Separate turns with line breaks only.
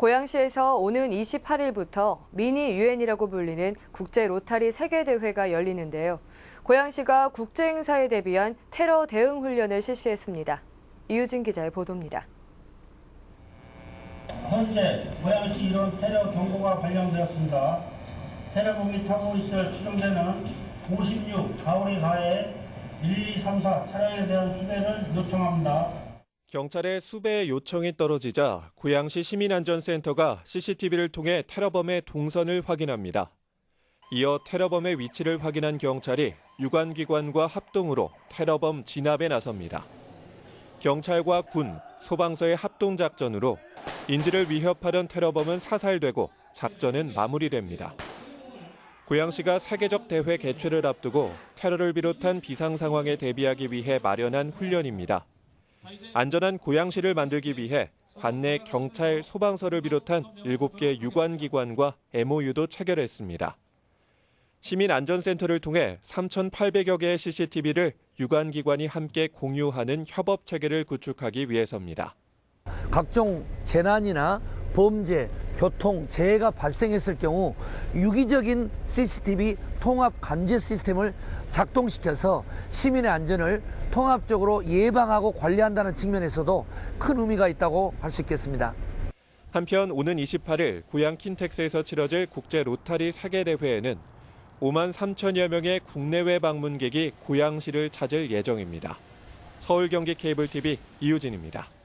고양시에서 오는 28일부터 미니 유엔이라고 불리는 국제 로타리 세계 대회가 열리는데요. 고양시가 국제 행사에 대비한 테러 대응 훈련을 실시했습니다. 이유진 기자의 보도입니다.
현재 고양시 이론 테러 경보가 발령되었습니다. 테러범이 타고 있을 추정되는 56 가오리 가해 1234 차량에 대한 수배를 요청합니다.
경찰의 수배의 요청이 떨어지자 고양시 시민안전센터가 CCTV를 통해 테러범의 동선을 확인합니다. 이어 테러범의 위치를 확인한 경찰이 유관기관과 합동으로 테러범 진압에 나섭니다. 경찰과 군, 소방서의 합동작전으로 인지를 위협하던 테러범은 사살되고 작전은 마무리됩니다. 고양시가 세계적 대회 개최를 앞두고 테러를 비롯한 비상 상황에 대비하기 위해 마련한 훈련입니다. 안전한 고양시를 만들기 위해 관내 경찰, 소방서를 비롯한 7개 유관기관과 MOU도 체결했습니다. 시민안전센터를 통해 3,800여 개의 CCTV를 유관기관이 함께 공유하는 협업 체계를 구축하기 위해서입니다.
각종 재난이나 범죄, 교통, 재해가 발생했을 경우 유기적인 CCTV 통합 감지 시스템을 작동시켜서 시민의 안전을 통합적으로 예방하고 관리한다는 측면에서도 큰 의미가 있다고 할 수 있겠습니다.
한편 오는 28일 고양 킨텍스에서 치러질 국제 로타리 세계대회에는 5만 3천여 명의 국내외 방문객이 고양시를 찾을 예정입니다. 서울 경기 케이블 TV 이유진입니다.